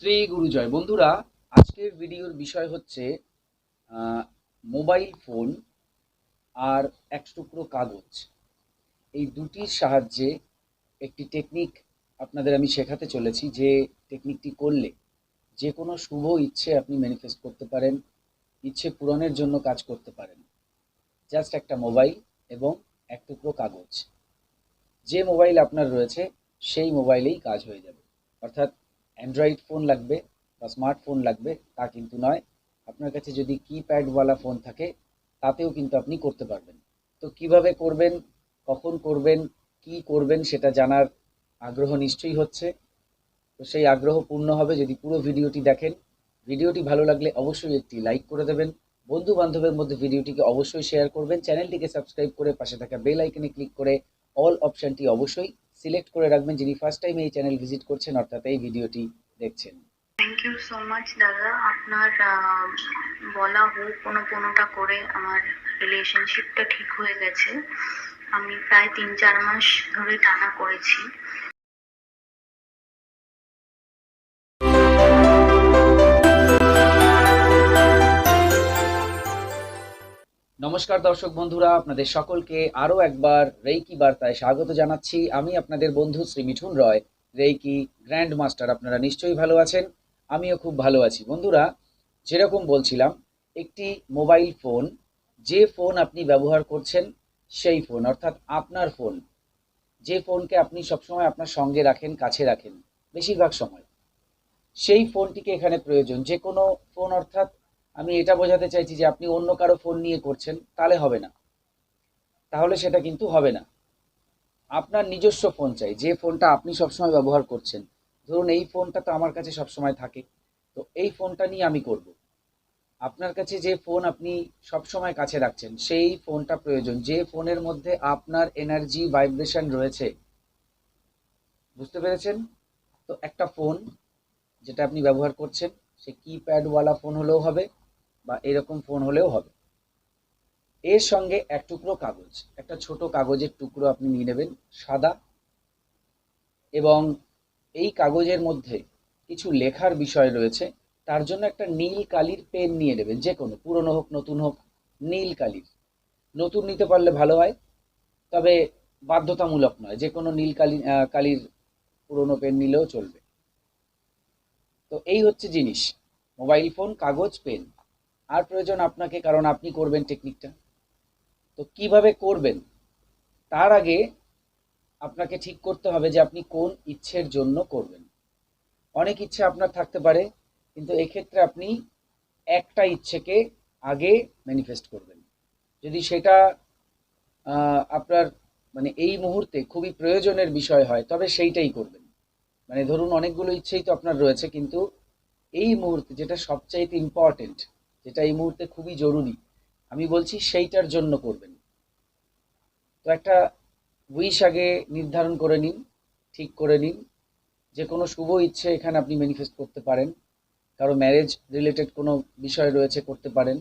শ্রী গুরুজয় বন্ধুরা, আজকের ভিডিওর বিষয় হচ্ছে মোবাইল ফোন আর এক টুকরো কাগজ। এই দুটির সাহায্যে একটি টেকনিক আপনাদের আমি শেখাতে চলেছি যে টেকনিকটি করলে যে কোনো শুভ ইচ্ছে আপনি ম্যানিফেস্ট করতে পারেন, ইচ্ছে পূরণের জন্য কাজ করতে পারেন। জাস্ট একটা মোবাইল এবং এক টুকরো কাগজ। যে মোবাইল আপনার রয়েছে, সেই মোবাইলেই কাজ হয়ে যাবে। অর্থাৎ অ্যান্ড্রয়েড ফোন লাগবে বা স্মার্টফোন লাগবে, তা কিন্তু নয়। আপনার কাছে যদি কিপ্যাডওয়ালা ফোন থাকে, তাতেও কিন্তু আপনি করতে পারবেন। তো কীভাবে করবেন, কখন করবেন, কি করবেন সেটা জানার আগ্রহ নিশ্চয়ই হচ্ছে। তো সেই আগ্রহ পূর্ণ হবে যদি পুরো ভিডিওটি দেখেন। ভিডিওটি ভালো লাগলে অবশ্যই একটি লাইক করে দেবেন। বন্ধু বান্ধবের মধ্যে ভিডিওটিকে অবশ্যই শেয়ার করবেন। চ্যানেলটিকে সাবস্ক্রাইব করে পাশে থাকা বেল আইকনে ক্লিক করে অল অপশানটি অবশ্যই সিলেক্ট করে রাখবেন যিনি ফার্স্ট টাইম এই চ্যানেল ভিজিট করছেন, অর্থাৎ এই ভিডিওটি দেখছেন। থ্যাংক ইউ সো মাচ দাদা। আপনার বলা হোক, কোনো কোনোটা করে আমার রিলেশনশিপটা ঠিক হয়ে গেছে। আমি প্রায় তিন চার মাস ধরে টানা করেছি। নমস্কার দর্শক বন্ধুরা, আপনাদের সকলকে আরও একবার রেইকি বার্তায় স্বাগত জানাচ্ছি। আমি আপনাদের বন্ধু Shri Mithun Roy, reiki grand master আপনারা নিশ্চয়ই ভালো আছেন? আমিও খুব ভালো আছি। বন্ধুরা, যেরকম বলছিলাম, একটি মোবাইল ফোন, যে ফোন আপনি ব্যবহার করছেন, সেই ফোন, অর্থাৎ আপনার ফোন, যে ফোনকে আপনি সবসময় আপনার সঙ্গে রাখেন, কাছে রাখেন, বেশিরভাগ সময়। সেই ফোনটিকে এখানে প্রয়োজন, যে কোনো ফোন, অর্থাৎ আমি এটা বোঝাতে চাইছি যে আপনি অন্য কারও ফোন নিয়ে করছেন, তাহলে হবে না। তাহলে সেটা কিন্তু হবে না। আপনার নিজস্ব ফোন চাই, যে ফোনটা আপনি সবসময় ব্যবহার করছেন। ধরুন এই ফোনটা তো আমার কাছে সবসময় থাকে, তো এই ফোনটা নিয়ে আমি করব। আপনার কাছে যে ফোন আপনি সবসময় কাছে রাখছেন, সেই ফোনটা প্রয়োজন। যে ফোনের মধ্যে আপনার এনার্জি ভাইব্রেশন রয়েছে, বুঝতে পেরেছেন? তো একটা ফোন যেটা আপনি ব্যবহার করছেন, সে কিপ্যাডওয়ালা ফোন হলেও হবে বা এরকম ফোন হলেও হবে। এর সঙ্গে এক টুকরো কাগজ, একটা ছোট কাগজের টুকরো আপনি নিয়ে নেবেন, সাদা। এবং এই কাগজের মধ্যে কিছু লেখার বিষয় রয়েছে, তার জন্য একটা নীল কালির পেন নিয়ে নেবেন, যে কোনো, পুরনো হোক, নতুন হোক, নীল কালির। নতুন নিতে পারলে ভালো হয়, তবে বাধ্যতামূলক নয়, যে কোনো নীল কালি কালির পুরনো পেন নিলেও চলবে। তো এই হচ্ছে জিনিস, মোবাইল ফোন, কাগজ পেন আর প্রয়োজন আপনাকে, কারণ আপনি করবেন টেকনিকটা তো কীভাবে করবেন? তার আগে আপনাকে ঠিক করতে হবে যে আপনি কোন ইচ্ছের জন্য করবেন। অনেক ইচ্ছে আপনার থাকতে পারে, কিন্তু এক্ষেত্রে আপনি একটা ইচ্ছেকে আগে ম্যানিফেস্ট করবেন। যদি সেটা আপনার মানে এই মুহূর্তে খুবই প্রয়োজনের বিষয় হয়, তবে সেইটাই করবেন। মানে ধরুন অনেকগুলো ইচ্ছেই তো আপনার রয়েছে, কিন্তু এই মুহূর্তে যেটা সবচাইতে ইম্পর্টেন্ট যেটা এই মুহূর্তে খুবই জরুরি। আমি বলছি সেইটার জন্য করবেন। তো একটা উইশ আগে নির্ধারণ করে নিন, ঠিক করে নিন। যে কোনো শুভ ইচ্ছে এখানে আপনি ম্যানিফেস্ট করতে পারেন। কারও ম্যারেজ রিলেটেড কোনো বিষয় রয়েছে করতে পারেন।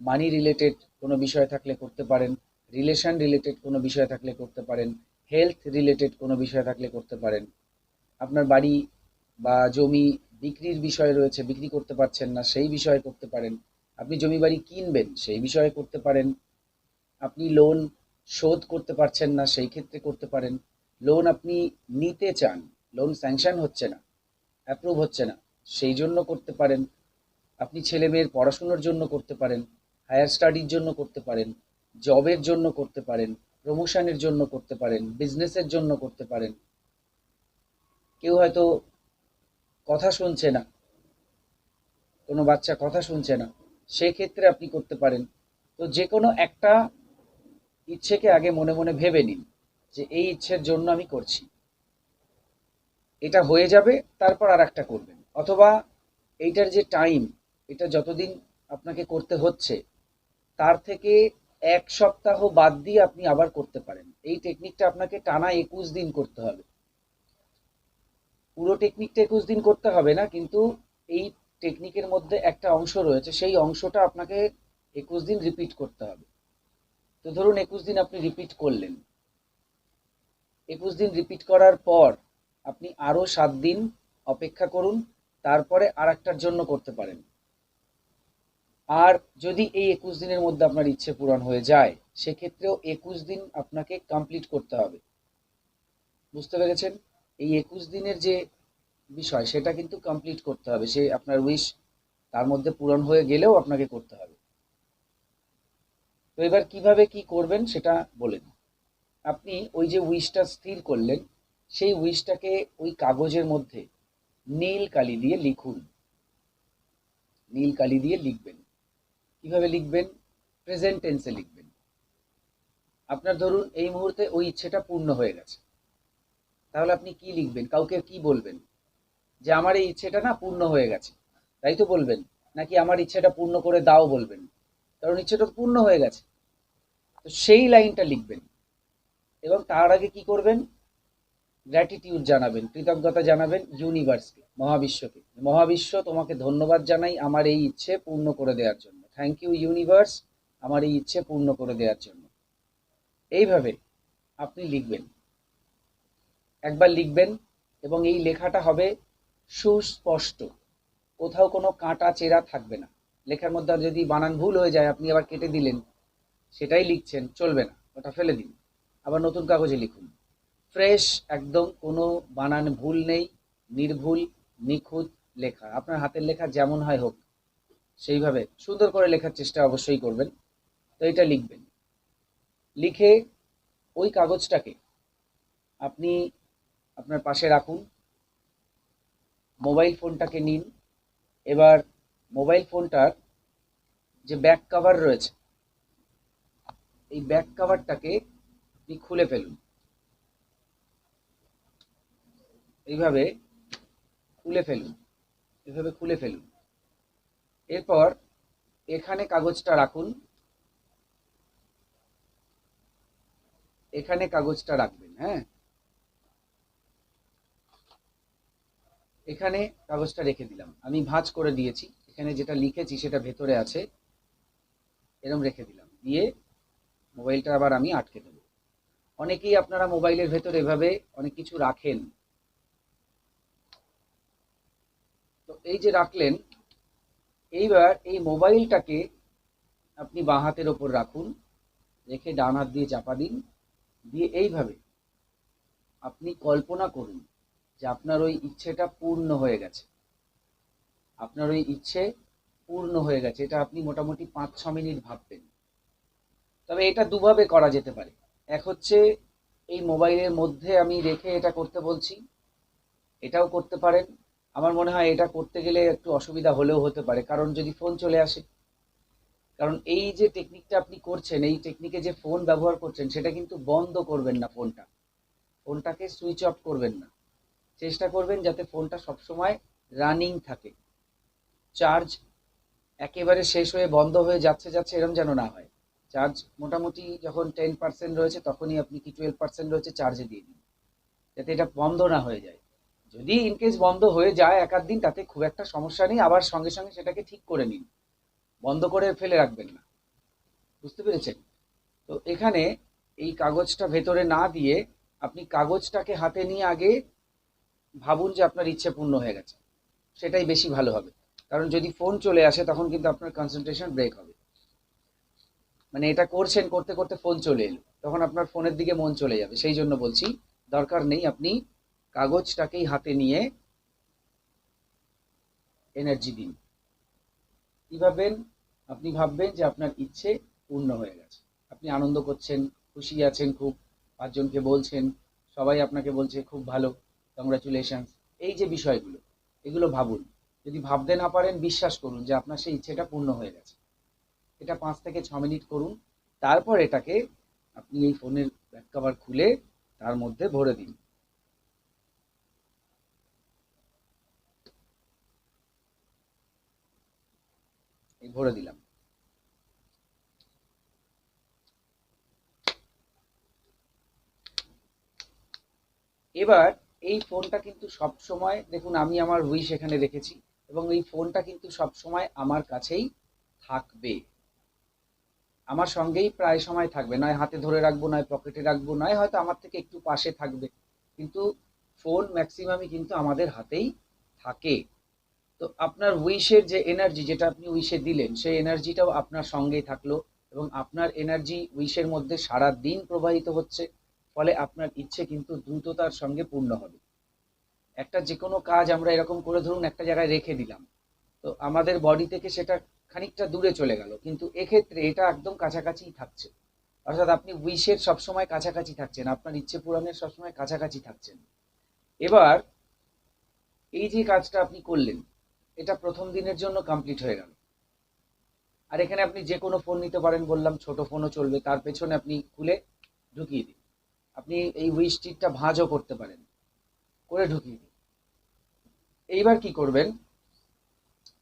মানি রিলেটেড কোনো বিষয় থাকলে করতে পারেন। রিলেশন রিলেটেড কোনো বিষয় থাকলে করতে পারেন। হেলথ রিলেটেড কোনো বিষয় থাকলে করতে পারেন। আপনার বাড়ি বা জমি বিক্রির বিষয় রয়েছে, বিক্রি করতে পারছেন না, সেই বিষয়ে করতে পারেন। আপনি জমি বাড়ি কিনবেন, সেই বিষয়ে করতে পারেন। আপনি লোন শোধ করতে পারছেন না, সেই ক্ষেত্রে করতে পারেন। লোন আপনি নিতে চান লোন স্যাংশন হচ্ছে না অ্যাপ্রুভ হচ্ছে না, সেই জন্য করতে পারেন। আপনি ছেলে মেয়ের পড়াশুনোর জন্য করতে পারেন হায়ার স্টাডির জন্য করতে পারেন জবের জন্য করতে পারেন প্রমোশনের জন্য করতে পারেন বিজনেসের জন্য করতে পারেন। কেউ হয়তো কথা শুনছে না, কোনো বাচ্চা কথা শুনছে না। সেক্ষেত্রে আপনি করতে পারেন। তো যে কোনো একটা ইচ্ছেকে আগে মনে মনে ভেবে নিন যে এই ইচ্ছের জন্য আমি করছি। এটা হয়ে যাবে, তারপর আর একটা করবেন। অথবা এইটার যে টাইম, এটা যতদিন আপনাকে করতে হচ্ছে, তার থেকে এক সপ্তাহ বাদ দিয়ে আপনি আবার করতে পারেন। এই টেকনিকটা আপনাকে টানা একুশ দিন করতে হবে। পুরো টেকনিকটা একুশ দিন করতে হবে না, কিন্তু এই টেকনিকের মধ্যে একটা অংশ রয়েছে, সেই অংশটা আপনাকে একুশ দিন রিপিট করতে হবে। তো ধরুন একুশ দিন আপনি রিপিট করলেন। একুশ দিন রিপিট করার পর আপনি আরও সাত দিন অপেক্ষা করুন, তারপরে আর একটার জন্য করতে পারেন। আর যদি এই একুশ দিনের মধ্যে আপনার ইচ্ছে পূরণ হয়ে যায়, সেক্ষেত্রেও একুশ দিন আপনাকে কমপ্লিট করতে হবে। বুঝতে পেরেছেন? এই একুশ দিনের যে বিষয়, সেটা কিন্তু কমপ্লিট করতে হবে। সে আপনার উইশ তার মধ্যে পূরণ হয়ে গেলেও আপনাকে করতে হবে। তো এবার কীভাবে কি করবেন সেটা বলে আপনি ওই যে উইশটা স্থির করলেন, সেই উইশটাকে ওই কাগজের মধ্যে নীল কালি দিয়ে লিখুন। নীল কালি দিয়ে লিখবেন। কীভাবে লিখবেন? প্রেজেন্ট টেন্সে লিখবেন। আপনার ধরুন এই মুহূর্তে ওই ইচ্ছেটা পূর্ণ হয়ে গেছে। তাহলে আপনি কি লিখবেন? কাউকে কি বলবেন? যে আমার এই ইচ্ছেটা না পূর্ণ হয়ে গেছে। তাই তো বলবেন? নাকি আমার ইচ্ছেটা পূর্ণ করে দাও বলবেন? কারণ ইচ্ছেটা পূর্ণ হয়ে গেছে। তো সেই লাইনটা লিখবেন। এবং তার আগে কি করবেন? গ্র্যাটিটিউড জানাবেন, কৃতজ্ঞতা জানাবেন ইউনিভার্সকে মহাবিশ্বকে। মহাবিশ্ব, তোমাকে ধন্যবাদ জানাই আমার এই ইচ্ছে পূর্ণ করে দেওয়ার জন্য। থ্যাংক ইউ ইউনিভার্স আমার এই ইচ্ছে পূর্ণ করে দেওয়ার জন্য। এইভাবে আপনি লিখবেন। একবার লিখবেন, এবং এই লেখাটা হবে সুস্পষ্ট। কোথাও কোনো কাঁটা চেরা থাকবে না। লেখার মধ্যে যদি বানান ভুল হয়ে যায়, আপনি আবার কেটে দিলেন, সেটাই লিখছেন, চলবে না, ওটা ফেলে দিন। আবার নতুন কাগজে লিখুন। ফ্রেশ, একদম কোনো বানান ভুল নেই, নির্ভুল, নিখুঁত লেখা। আপনার হাতের লেখা যেমন হয় হোক, সেইভাবে সুন্দর করে লেখার চেষ্টা অবশ্যই করবেন। তো এটা লিখবেন। লিখে ওই কাগজটাকে আপনি আপনার পাশে রাখুন। মোবাইল ফোনটাকে নিন। এবার মোবাইল ফোনটার যে ব্যাক কভার রয়েছে, এই ব্যাক কভারটাকে আপনি খুলে ফেলুন। এইভাবে খুলে ফেলুন এভাবে খুলে ফেলুন। এরপর এখানে কাগজটা রাখুন। এখানে কাগজটা রাখবেন হ্যাঁ? এখানে কাগজটা রেখে দিলাম। আমি ভাঁজ করে দিয়েছি। এখানে যেটা লিখেছি সেটা ভেতরে আছে। এরম রেখে দিলাম। দিয়ে মোবাইলটা আবার আমি আটকে দেবো। অনেকেই আপনারা মোবাইলের ভেতরে এভাবে অনেক কিছু রাখেন। তো এই যে রাখলেন, এইবার এই মোবাইলটাকে আপনি বাঁ হাতের ওপর রাখুন। রেখে ডান হাত দিয়ে চাপা দিন। দিয়ে এইভাবে আপনি কল্পনা করুন যে আপনার ওই ইচ্ছেটা পূর্ণ হয়ে গেছে। আপনার ওই ইচ্ছে পূর্ণ হয়ে গেছে, এটা আপনি মোটামুটি পাঁচ ছ মিনিট ভাববেন। তবে এটা দুভাবে করা যেতে পারে। এক হচ্ছে, এই মোবাইলের মধ্যে আমি রেখে এটা করতে বলছি, এটাও করতে পারেন। আমার মনে হয় এটা করতে গেলে একটু অসুবিধা হলেও হতে পারে, কারণ যদি ফোন চলে আসে, কারণ এই যে টেকনিকটা আপনি করছেন, এই টেকনিকে যে ফোন ব্যবহার করছেন, সেটা কিন্তু বন্ধ করবেন না ফোনটা ফোনটাকে সুইচ অফ করবেন না। চেষ্টা করবেন যাতে ফোনটা সবসময় রানিং থাকে। চার্জ একেবারে শেষ হয়ে বন্ধ হয়ে যাচ্ছে যাচ্ছে এরম যেন না হয়। চার্জ মোটামুটি যখন টেন পার্সেন্ট রয়েছে তখনই আপনি কি টুয়েলভ পার্সেন্ট রয়েছে চার্জে দিয়ে দিন। যাতে এটা বন্ধ না হয়ে যায়। যদি ইনকেস বন্ধ হয়ে যায় এক দিন তাতে খুব একটা সমস্যা নেই। আবার সঙ্গে সঙ্গে সেটাকে ঠিক করে নিন। বন্ধ করে ফেলে রাখবেন না। বুঝতে পেরেছেন? তো এখানে এই কাগজটা ভেতরে না দিয়ে আপনি কাগজটাকে হাতে নিয়ে আগে ভাবুন যে আপনার ইচ্ছে পূর্ণ হয়ে গেছে। সেটাই বেশি ভালো হবে। কারণ যদি ফোন চলে আসে, তখন কিন্তু আপনার কনসেন্ট্রেশন ব্রেক হবে। মানে এটা করছেন, করতে করতে ফোন চলে এলো। তখন আপনার ফোনের দিকে মন চলে যাবে। সেই জন্য বলছি, দরকার নেই আপনি কাগজটাকেই হাতে নিয়ে এনার্জি দিন। কি ভাববেন? আপনি ভাববেন যে আপনার ইচ্ছে পূর্ণ হয়ে গেছে। আপনি আনন্দ করছেন, খুশি আছেন খুব, পাঁচজনকে বলছেন, সবাই আপনাকে বলছে, খুব ভালো। কংগ্রাচুলেশনস এই যে বিষয়গুলো, এগুলো ভাবুন। যদি ভাবতে না পারেন, বিশ্বাস করুন যে আপনার সেই ইচ্ছেটা পূর্ণ হয়ে গেছে। এটা পাঁচ থেকে ছ মিনিট করুন, তারপর এটাকে আপনি এই ফোনের ব্যাক কভার খুলে তার মধ্যে ভরে দিন। ভরে দিলাম। এবার এই ফোনটা কিন্তু সব সময় দেখুন আমি আমার উইশ এখানে রেখেছি এবং এই ফোনটা কিন্তু সব সময় আমার কাছেই থাকবে। আমার সঙ্গেই প্রায় সময় থাকবে, নয় হাতে ধরে রাখব, নয় পকেটে রাখব, নয় হয়তো আমার থেকে একটু পাশে থাকবে। কিন্তু ফোন ম্যাক্সিমামই কিন্তু আমাদের হাতেই থাকে। তো আপনার উইশের যে এনার্জি যেটা আপনি উইশে দিলেন, সেই এনার্জিটাও আপনার সঙ্গেই থাকল এবং আপনার এনার্জি উইশের মধ্যে সারা দিন প্রবাহিত হচ্ছে। ফলে আপনার ইচ্ছে কিন্তু দ্রুততার সঙ্গে পূর্ণ হবে। একটা যে কোনো কাজ আমরা এরকম করে ধরুন একটা জায়গায় রেখে দিলাম, তো আমাদের বডি থেকে সেটা খানিকটা দূরে চলে গেল, কিন্তু এক্ষেত্রে এটা একদম কাছাকাছিই থাকছে। অর্থাৎ আপনি উইশের সবসময় কাছাকাছি থাকছেন, আপনার ইচ্ছে পূরণের সবসময় কাছাকাছি থাকছেন। এবার এই যে কাজটা আপনি করলেন, এটা প্রথম দিনের জন্য কমপ্লিট হয়ে গেল। আর এখানে আপনি যে কোনো ফোন নিতে পারেন, বললাম ছোট ফোনও চলবে, তার পেছনে আপনি খুলে ঢুকিয়ে দিন। আপনি এই উইশ টিকটা ভাঁজও করতে পারেন। করে ঢুকিয়ে দিন। এইবার কি করবেন?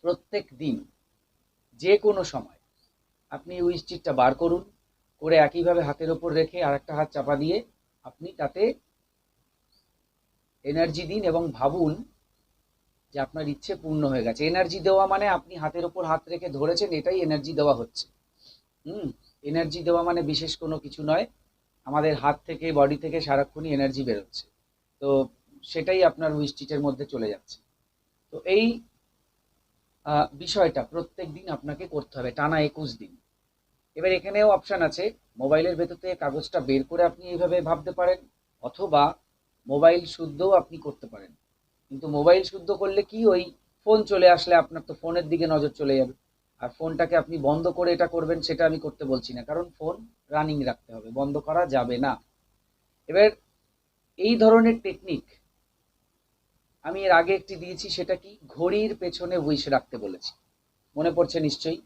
প্রত্যেক দিন যে কোনো সময় আপনি উইশ টিকটা বার করুন, করে একইভাবে হাতের ওপর রেখে আর একটা হাত চাপা দিয়ে আপনি তাতে এনার্জি দিন এবং ভাবুন যে আপনার ইচ্ছে পূর্ণ হয়ে গেছে। এনার্জি দেওয়া মানে আপনি হাতের ওপর হাত রেখে ধরেছেন, এটাই এনার্জি দেওয়া হচ্ছে। হুম এনার্জি দেওয়া মানে বিশেষ কোনো কিছু নয়। আমাদের হাত থেকে বডি থেকে সারাক্ষণই এনার্জি বেরোচ্ছে। তো সেটাই আপনার উইস্টিচের মধ্যে চলে যাচ্ছে। তো এই বিষয়টা প্রত্যেক দিন আপনাকে করতে হবে, টানা একুশ দিন। এবার এখানেও অপশান আছে মোবাইলের ভেতর থেকে কাগজটা বের করে আপনি এইভাবে ভাবতে পারেন, অথবা মোবাইল শুদ্ধও আপনি করতে পারেন। কিন্তু মোবাইল শুদ্ধ করলে কি ওই ফোন চলে আসলে আপনার তো ফোনের দিকে নজর চলে যাবে। আর ফোনটাকে আপনি বন্ধ করে এটা করবেন, সেটা আমি করতে বলছি না। কারণ ফোন রানিং রাখতে হবে, বন্ধ করা যাবে না। এবার এই ধরনের টেকনিক আমি এর আগে একটি দিয়েছি, সেটা কি? ঘড়ির পেছনে উইশ রাখতে বলেছি। মনে পড়ছে নিশ্চয়ই?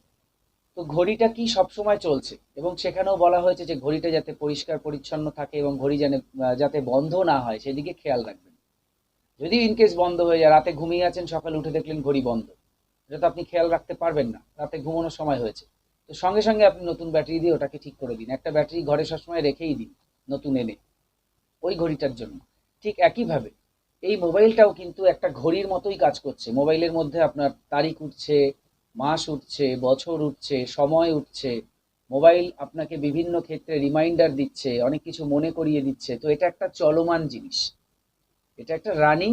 তো ঘড়িটা কি সবসময় চলছে? এবং সেখানেও বলা হয়েছে যে ঘড়িটা যাতে পরিষ্কার, পরিচ্ছন্ন থাকে এবং ঘড়ি যেন যাতে বন্ধ না হয়, সেদিকে খেয়াল রাখবেন। যদি ইনকেস বন্ধ হয়ে যায়, রাতে ঘুমিয়ে আছেন, সকালে উঠে দেখলেন ঘড়ি বন্ধ। তো আপনি খেয়াল রাখতে পারবেন না, রাতে ঘুমানোর সময় হয়েছে। তো সঙ্গে সঙ্গে আপনি নতুন ব্যাটারি দিয়ে ওটাকে ঠিক করে দিন। একটা ব্যাটারি ঘরে সবসময় রেখেই দিন, নতুন এনে, ওই ঘড়িটার জন্য। ঠিক একইভাবে, এই মোবাইলটাও কিন্তু একটা ঘড়ির মতোই কাজ করছে। মোবাইলের মধ্যে আপনার তারিখ উঠছে, মাস উঠছে, বছর উঠছে, সময় উঠছে। মোবাইল আপনাকে বিভিন্ন ক্ষেত্রে রিমাইন্ডার দিচ্ছে, অনেক কিছু মনে করিয়ে দিচ্ছে। তো এটা একটা চলমান জিনিস। এটা একটা রানিং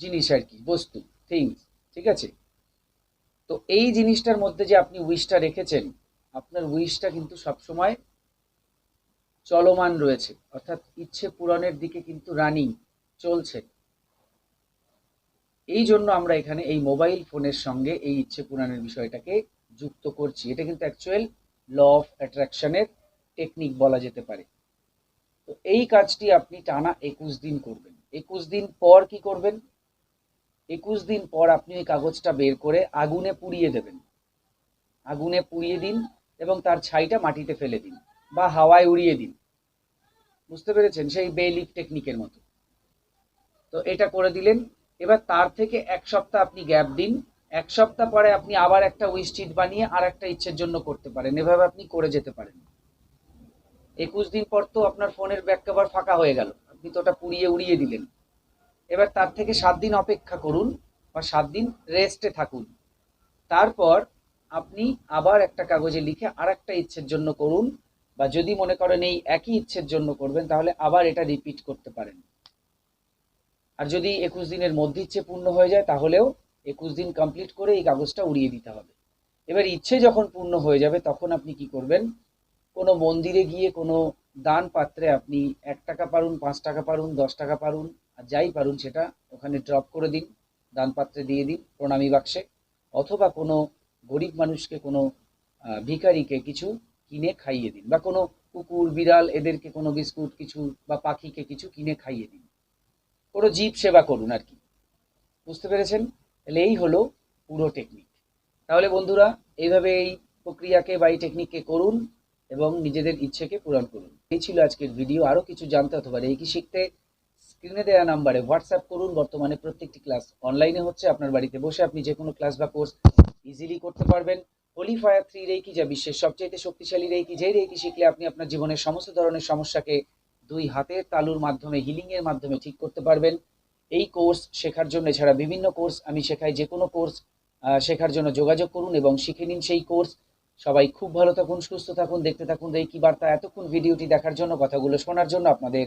জিনিস আর কি, বস্তু থিংস ঠিক আছে? তো এই জিনিসটার মধ্যে যে আপনি উইশটা রেখেছেন, আপনার উইশটা কিন্তু সবসময় চলমান রয়েছে। অর্থাৎ ইচ্ছে পূরণের দিকে কিন্তু রানিং চলছে। এই জন্য আমরা এখানে এই মোবাইল ফোনের সঙ্গে এই ইচ্ছে পূরণের বিষয়টাকে যুক্ত করছি। এটা কিন্তু অ্যাকচুয়াল ল অফ অ্যাট্রাকশনের টেকনিক বলা যেতে পারে। তো এই কাজটি আপনি টানা একুশ দিন করবেন। একুশ দিন পর কি করবেন? একুশ দিন পর আপনি ওই কাগজটা বের করে আগুনে পুড়িয়ে দেবেন। আগুনে পুড়িয়ে দিন এবং তার ছাইটা মাটিতে ফেলে দিন বা হাওয়ায় উড়িয়ে দিন। বুঝতে পেরেছেন? সেই বেলিক টেকনিকের মতো। তো এটা করে দিলেন। এবার তার থেকে এক সপ্তাহ আপনি গ্যাপ দিন। এক সপ্তাহ পরে আপনি আবার একটা উইস্টিট বানিয়ে আর একটা ইচ্ছের জন্য করতে পারেন। এভাবে আপনি করে যেতে পারেন। একুশ দিন পর তো আপনার ফোনের ব্যাক কভার ফাঁকা হয়ে গেল। আপনি তো ওটা পুড়িয়ে উড়িয়ে দিলেন। এবার তার থেকে সাত দিন অপেক্ষা করুন বা সাত দিন রেস্টে থাকুন। তারপর আপনি আবার একটা কাগজে লিখে আর একটা ইচ্ছের জন্য করুন বা যদি মনে করেন এই একই ইচ্ছের জন্য করবেন, তাহলে আবার এটা রিপিট করতে পারেন। আর যদি একুশ দিনের মধ্যে ইচ্ছে পূর্ণ হয়ে যায়, তাহলেও একুশ দিন কমপ্লিট করে এই কাগজটা উড়িয়ে দিতে হবে। এবার ইচ্ছে যখন পূর্ণ হয়ে যাবে, তখন আপনি কি করবেন? কোনো মন্দিরে গিয়ে কোনো দান পাত্রে আপনি এক টাকা পারুন, পাঁচ টাকা পারুন, দশ টাকা পারুন আর যাই পারুন সেটা ওখানে ড্রপ করে দিন দান পাত্রে দিয়ে দিন প্রণামী বাক্সে। অথবা কোনো গরিব মানুষকে কোনো আহ, ভিখারিকে কিছু কিনে খাইয়ে দিন বা কোনো কুকুর বিড়াল এদেরকে কোনো বিস্কুট কিছু বা পাখিকে কিছু কিনে খাইয়ে দিন। কোনো জীব সেবা করুন আর কি। বুঝতে পেরেছেন? তাহলে এই হলো পুরো টেকনিক তাহলে বন্ধুরা এইভাবে এই প্রক্রিয়াকে বা এই টেকনিককে করুন এবং নিজেদের ইচ্ছেকে পূরণ করুন। এই ছিল আজকের ভিডিও আরও কিছু জানতে অথবা রেকি শিখতে স্ক্রিনে দেওয়া নাম্বারে হোয়াটসঅ্যাপ করুন। বর্তমানে প্রত্যেকটি ক্লাস অনলাইনে হচ্ছে। আপনার বাড়িতে বসে আপনি যে কোনো ক্লাস বা কোর্স ইজিলি করতে পারবেন। হোলি ফায়ার থ্রি রেকি যা বিশ্বের সবচেয়ে শক্তিশালী রেকি যেই রেকি শিখলে আপনি আপনার জীবনের সমস্ত ধরনের সমস্যাকে দুই হাতের তালুর মাধ্যমে হিলিংয়ের মাধ্যমে ঠিক করতে পারবেন। এই কোর্স শেখার জন্য এছাড়া বিভিন্ন কোর্স আমি শেখাই। যে কোনো কোর্স শেখার জন্য যোগাযোগ করুন এবং শিখে নিন সেই কোর্স সবাই খুব ভালো থাকুন, সুস্থ থাকুন, দেখতে থাকুন রেকি বার্তা? এতক্ষণ ভিডিওটি দেখার জন্য, কথাগুলো শোনার জন্য আপনাদের